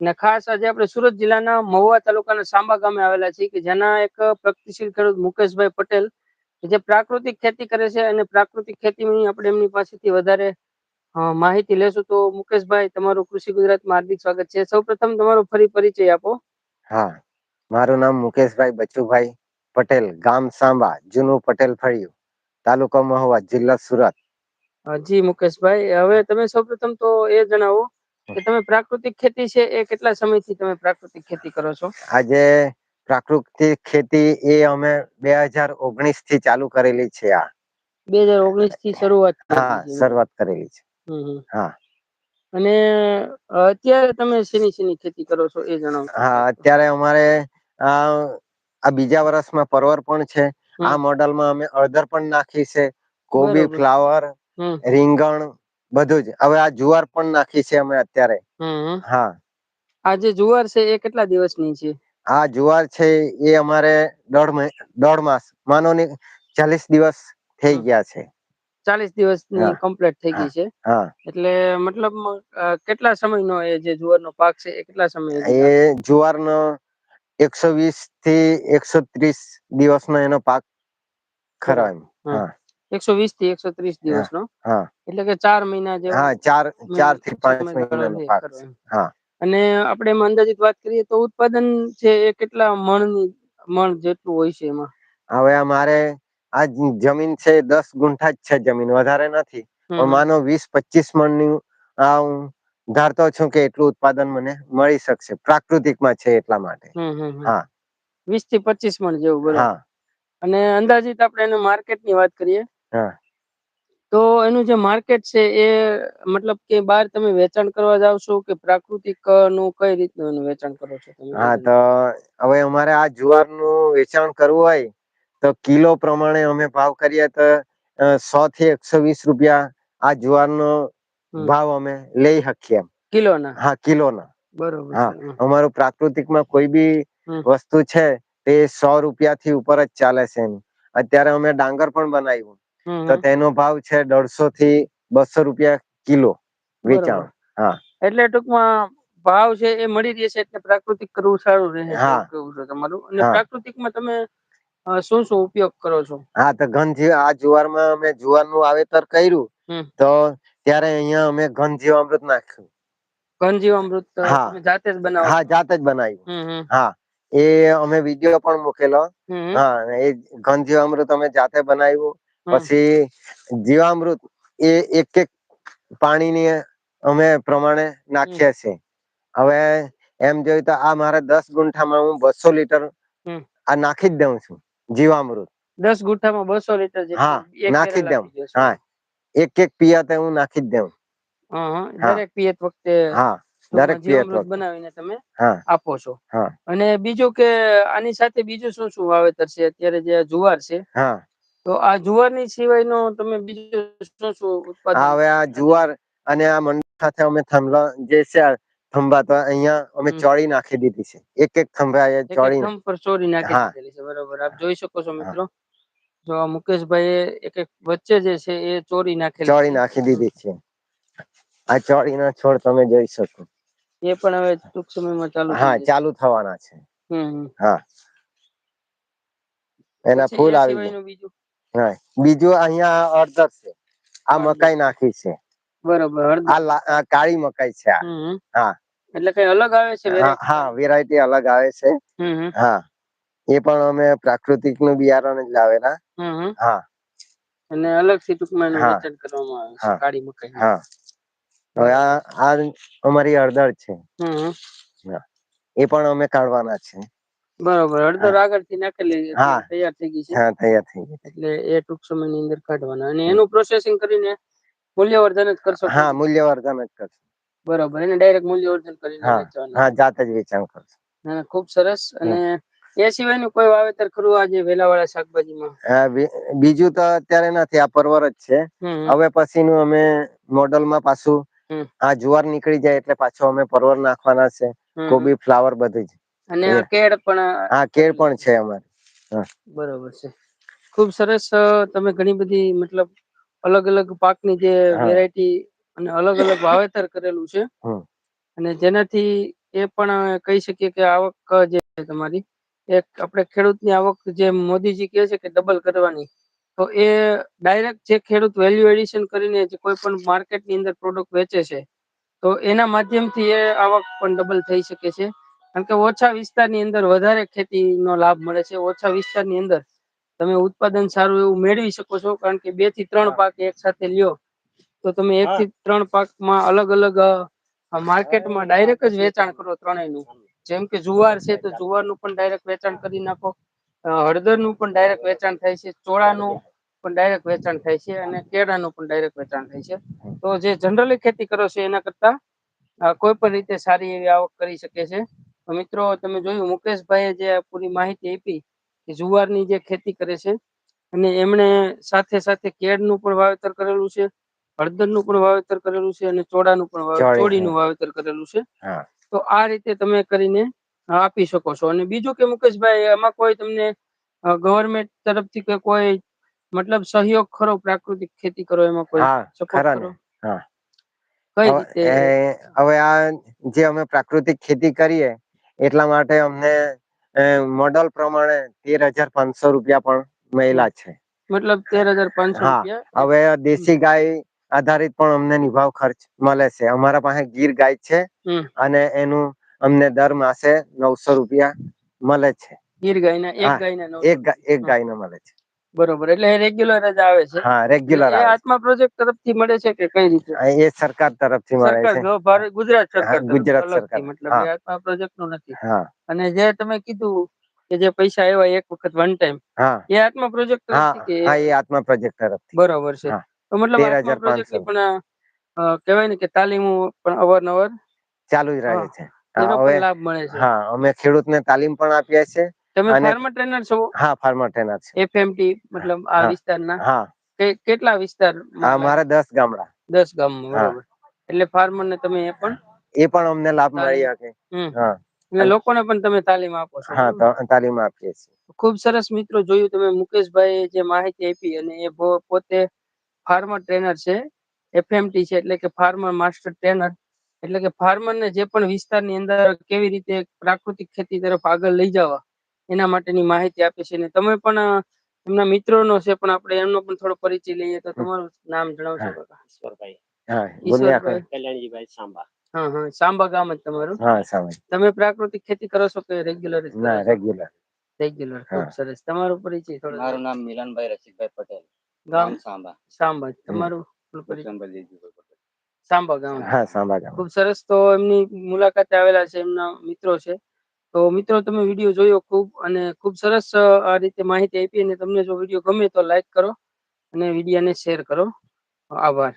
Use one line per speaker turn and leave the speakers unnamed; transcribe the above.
અને ખાસ આજે આપણે સુરત જિલ્લાના મહુવા તાલુકાના સાંબા ગામે આવેલા છીએ કે જેના એક પ્રગતિશીલ ખેડૂત મુકેશભાઈ પટેલ જે પ્રાકૃતિક ખેતી કરે છે અને પ્રાકૃતિક ખેતીની આપણે એમની પાસેથી વધારે માહિતી લેશું. તો મુકેશભાઈ તમારું કૃષિ ગુજરાતમાં હાર્દિક સ્વાગત છે. સૌપ્રથમ તમારો ફરી પરિચય આપો.
હા. મારું નામ મુકેશભાઈ બચુભાઈ પટેલ ગામ સાંબા જૂનું પટેલ ફળિયું તાલુકો મહુવા જિલ્લા સુરત.
જી મુકેશભાઈ. હવે તમે સૌપ્રથમ તો એ જણાવો કે તમે પ્રાકૃતિક ખેતી છે એ કેટલા સમયથી તમે પ્રાકૃતિક ખેતી કરો છો?
આજે પ્રાકૃતિક ખેતી એ અમે બે હજાર ઓગણીસથી ચાલુ કરેલી છે આ.
બે હજાર ઓગણીસથી શરૂઆત
હા શરૂઆત કરેલી છે. હા.
અને અત્યારે તમે શેની શેની ખેતી કરો છો એ જણાવો.
હા અત્યારે અમારે આ બીજા વર્ષમાં પરવર પણ છે. આ મોડલમાં અમે અડધર પણ નાખી છે. કોબી ફ્લાવર રીંગણ બધું જ. હવે આ જુવાર પણ નાખી છે અમે અત્યારે. હા.
આ જે જુવાર છે એ કેટલા દિવસની છે?
આ જુવાર છે એ અમારે દોઢ દોઢ માસ. માનો ને ચાલીસ દિવસ થઈ ગયા છે.
ચાલીસ દિવસની
હા.
કમ્પ્લીટ થઈ ગઈ છે?
હા.
એટલે મતલબ કેટલા સમયનો એ જે જુવારનો પાક છે એ કેટલા સમય
એ
જુવાર
જુવારનો એકસો વીસથી એકસો ત્રીસ દિવસનો એનો પાક ખરો એમ.
હા. એકસો વીસથી એકસો ત્રીસ દિવસ
નો
એટલે કે ચાર મહિના
ચાર ચારથી પાંચ. હા.
અને આપણે એમાં અંદાજિત વાત કરીએ તો ઉત્પાદન છે એ કેટલા મણની મણ જેટલું હોય છે એમાં?
હવે અમારે આ જમીન છે દસ ગુંઠા જ છે જમીન વધારે નથી. પણ માનો વીસ પચીસ મણની આ હું ધારતો છું કે એટલું ઉત્પાદન મને મળી શકશે પ્રાકૃતિકમાં છે એટલા માટે. હા.
વીસથી પચીસ મણ જેવું બરાબર. અને અંદાજીત આપણે એને માર્કેટની વાત કરીએ?
હા.
તો એનું જે માર્કેટ છે એ મતલબ કે બહાર તમે વેચાણ કરવા જાવ છો કે પ્રાકૃતિકનું કઈ રીતનું એનું વેચાણ કરો છો તમે?
હા તો હવે અમારે આ જુવારનું વેચાણ કરવું હોય તો કિલો પ્રમાણે અમે ભાવ કરીએ તો સો થી એકસો વીસ રૂપિયા આ જુવારનો ભાવ અમે લઈ શકીએ એમ.
કિલોના?
હા કિલો ના
બરોબર
હા અમારું પ્રાકૃતિકમાં કોઈ બી વસ્તુ છે તે સો રૂપિયા થી ઉપર જ ચાલે છે એમ. અત્યારે અમે ડાંગર પણ બનાવ્યું. તો તેનો ભાવ છે દોઢસો થી બસો રૂપિયા કિલો વેચાણ. હા.
એટલે ટૂંકમાં ભાવ છે એ મળી રહેશે એટલે પ્રાકૃતિક કરવું સારું રહે છે
હા.
કેવું છે તમારું? અને પ્રાકૃતિકમાં તમે શું શું ઉપયોગ કરો છો?
હા તો ઘન આ જુવારમાં અમે જુવારનું વાવેતર કર્યું. તો ત્યારે અહિયાં અમે ઘન જીવામૃત નાખ્યું.
ઘન જીવામૃત
હા.
જાતે જ બનાવો
હા જાતે જ બનાવ્યું. હા. એ અમે વીડિયો પણ મૂકેલો. હા એ ઘન જીવામૃત અમે જાતે બનાવ્યું. પછી જીવામૃત એ એક એક પાણીની અમે પ્રમાણે નાખીએ છીએ. હવે એમ જોયું તો આ મારે દસ ગુંઠામાં હું બસો લીટર આ નાખી જ દઉં છું જીવામૃત.
દસ ગુંઠામાં બસો લીટર
હા નાખી જ દઉં.
છો
હા એક એક પિયા હું નાખી જ દઉં.
દરેક પિયત વખતે
હા દરેક પિયત
બનાવીને તમે આપો છો. અને બીજું કે આની સાથે બીજું શું શું વાવેતર છે? અત્યારે જે જુવાર છે
હા.
તો આ જુવારની સિવાય નો તમે બીજો શું શું ઉત્પાદન
હવે આ જુવાર અને આ મંડી સાથે અમે થાંભલા જે છે થંભા તો અહીંયા અમે ચોળી નાખી દીધી છે. એક એક થંભા એ ચોળી
પર ચોળી નાખી દીધેલી છે બરોબર. આપ જોઈ શકો છો મિત્રો. જો આ મુકેશભાઈ એક એક વચ્ચે જે છે એ ચોરી નાખી
ચોળી નાખી દીધી છે. આ ચોળી ના છોડ તમે જોઈ શકો.
એ પણ હવે ટૂંક સમયમાં ચાલુ
હા ચાલુ થવાના છે. હા. એના ફૂલ આવી
બીજું?
ગયા બીજું અહિયાં અડધર છે. આ મકાઈ નાખી છે.
બરોબર
આ કાળી મકાઈ છે આ.
હમ. હમ
હા.
એટલે કઈ અલગ આવે છે
હા
વેરાયટી
અલગ આવે છે. હા. એ પણ અમે પ્રાકૃતિકનું બિયારણ જ લાવેલા. હા.
અને અલગથી ટૂંકમાં વેચાણ કરવામાં આવે છે કાળી મકાઈ.
હા. હવે આ અમારી અડદર છે. એ પણ અમે કાઢવાના છે.
બરોબર હળદર આગળથી નાખેલી
હા.
તૈયાર થઈ ગઈ છે?
હા તૈયાર થઈ ગઈ
એટલે એ ટૂંક સમયની અંદર કાઢવાના. અને એનું પ્રોસેસિંગ કરીને મૂલ્યવર્ધન જ કરશો
હા મૂલ્યવર્ધન જ કરશો.
બરોબર એને ડાયરેક્ટ મૂલ્યવર્ધન કરીને વેચવાનું.
હા જાતે જ વેચાણ કરશો.
ના ખૂબ સરસ. અને એ સિવાયનું કોઈ વાવેતર કરવું આજે વેલાવાળા શાકભાજીમાં?
હા બીજું તો અત્યારે નથી આ પરવર જ છે. હવે પછીનું અમે મોડલમાં પાછું આ જુવાર નીકળી જાય એટલે પાછો અમે પરવર નાખવાના છે. કોબી ફ્લાવર બધું જ.
અને આ કેળ પણ
હા કેળ પણ છે અમારે.
બરોબર છે. ખૂબ સરસ તમે ઘણી બધી મતલબ અલગ અલગ પાકની જે વેરાયટી અને અલગ અલગ વાવેતર કરેલું છે. અને જેનાથી એ પણ કહી શકીએ કે આવક જે છે તમારી એક આપણે ખેડૂતની આવક જે મોદીજી કહે છે કે ડબલ કરવાની તો એ ડાયરેક્ટ જે ખેડૂત વેલ્યુ એડિશન કરીને જે કોઈ પણ માર્કેટની અંદર પ્રોડક્ટ વેચે છે તો એના માધ્યમથી એ આવક પણ ડબલ થઈ શકે છે. કારણ કે ઓછા વિસ્તારની અંદર વધારે ખેતીનો લાભ મળે છે. ઓછા વિસ્તારની અંદર તમે ઉત્પાદન સારું એવું મેળવી શકો છો. કારણ કે બેથી ત્રણ પાક એક સાથે લ્યો તો તમે એક થી ત્રણ પાકમાં અલગ અલગ માર્કેટમાં ડાયરેક્ટ જ વેચાણ કરો ત્રણેયનું. જેમ કે જુવાર છે તો જુવારનું પણ ડાયરેક્ટ વેચાણ કરી નાખો. હળદરનું પણ ડાયરેક્ટ વેચાણ થાય છે. ચોળાનું પણ ડાયરેક્ટ વેચાણ થાય છે અને કેળાનું પણ ડાયરેક્ટ વેચાણ થાય છે. તો જે જનરલી ખેતી કરો છો એના કરતા કોઈ પણ રીતે સારી એવી આવક કરી શકે છે. મિત્રો તમે જોયું મુકેશભાઈએ જે પૂરી માહિતી આપી કે જુવારની જે ખેતી કરે છે અને એમણે સાથે સાથે કેળનું પણ વાવેતર કરેલું છે હળદરનું પણ વાવેતર કરેલું છે અને ચોડાનું પણ ચોડીનું વાવેતર કરેલું છે. તો આ રીતે તમે કરીને આપી શકો છો. અને બીજું કે મુકેશભાઈ એમાં કોઈ તમને ગવર્મેન્ટ તરફથી કે કોઈ મતલબ સહયોગ ખરો પ્રાકૃતિક ખેતી કરો એમાં કોઈ સપોર્ટ કરો
હા.
કઈ રીતે?
હવે આ જે અમે પ્રાકૃતિક ખેતી કરીએ એટલા માટે અમને મોડલ પ્રમાણે તેર હજાર પાંચસો રૂપિયા પણ મળેલા છે.
મતલબ તેર હજાર પાંચસો
હા હવે દેશી ગાય આધારિત પણ અમને નિભાવ ખર્ચ મળે છે. અમારા પાસે ગીર ગાય છે અને એનું અમને દર માસે નવસો રૂપિયા મળે છે.
ગીર ગાયના એક
ગાય
ગાયના
એક ગા- ગાય નો મળે છે.
બરોબર. એટલે રેગ્યુલર જ આવે છે.
હા રેગ્યુલર આવે
આત્મા પ્રોજેક્ટ તરફથી મળે છે કે કઈ રીતે?
એ સરકાર તરફથી મળે છે.
સરકાર ભારત ગુજરાત સરકાર
ગુજરાત સરકાર.
મતલબ આત્મા પ્રોજેક્ટનું નથી.
હા.
અને જે તમે કીધું કે જે પૈસા આવ્યા એક વખત વન ટાઈમ
હા.
એ આત્મા પ્રોજેક્ટ તરફથી કે
હા એ આત્મા પ્રોજેક્ટ તરફથી.
બરોબર છે. તો મતલબ આત્મા પ્રોજેક્ટ પણ કહેવાય ને કે તાલીમો પણ અવારનવાર
ચાલુ જ રહે છે.
એનો લાભ મળે છે.
હા અમે ખેડૂતને તાલીમ પણ આપીએ છીએ.
તમે ફાર્મર ટ્રેનર છો?
હા ફાર્મર ટ્રેનર છે.
એફએમટી મતલબ આ. વિસ્તારના?
હા.
કેટલા વિસ્તાર?
હા મારા 10 ગામડા.
10
ગામ
બરાબર. એટલે ફાર્મર ને તમે એ પણ
એ પણ અમને લાભ મળી શકે હા.
અને લોકોને પણ તમે તાલીમ આપો છો
હા તાલીમ આપીએ છીએ.
ખૂબ સરસ મિત્રો જોયું તમે મુકેશભાઈ જે માહિતી આપી અને એ પોતે ફાર્મર ટ્રેનર છે એફએમટી છે એટલે કે ફાર્મર માસ્ટર ટ્રેનર. એટલે કે ફાર્મર ને જે પણ વિસ્તારની અંદર કેવી રીતે પ્રાકૃતિક ખેતી તરફ આગળ લઈ જવા એના માટેની માહિતી આપી છે ને તમે પણ એમના મિત્રો નો છે પણ આપણે એમનો પણ થોડો પરિચય લઈએ તો તમારું નામ જણાવશો. કાકા
ઈશ્વરભાઈ.
હા
ઈશ્વરભાઈ.
કલ્યાણજીભાઈ સાંબા
હા હા સાંબા ગામ જ તમારું?
હા
તમે પ્રાકૃતિક ખેતી કરો છો કે રેગ્યુલર?
ના રેગ્યુલર.
રેગ્યુલર ખૂબ સરસ. તમારો પરિચય થોડો
મારું નામ મિલનભાઈ રસિકભાઈ પટેલ.
ગામ?
સાંભા. સાંબા
સાંબા તમારું પરિચય? સાંબા ગામ.
હા સાંભા ગામ.
ખૂબ સરસ તો એમની મુલાકાતે આવેલા છે એમના મિત્રો છે. તો મિત્રો તમે વીડિયો જોયો ખૂબ અને ખૂબ સરસ આ રીતે માહિતી આપી અને તમને જો વીડિયો ગમે તો લાઈક કરો અને વિડીયાને શેર કરો. આભાર.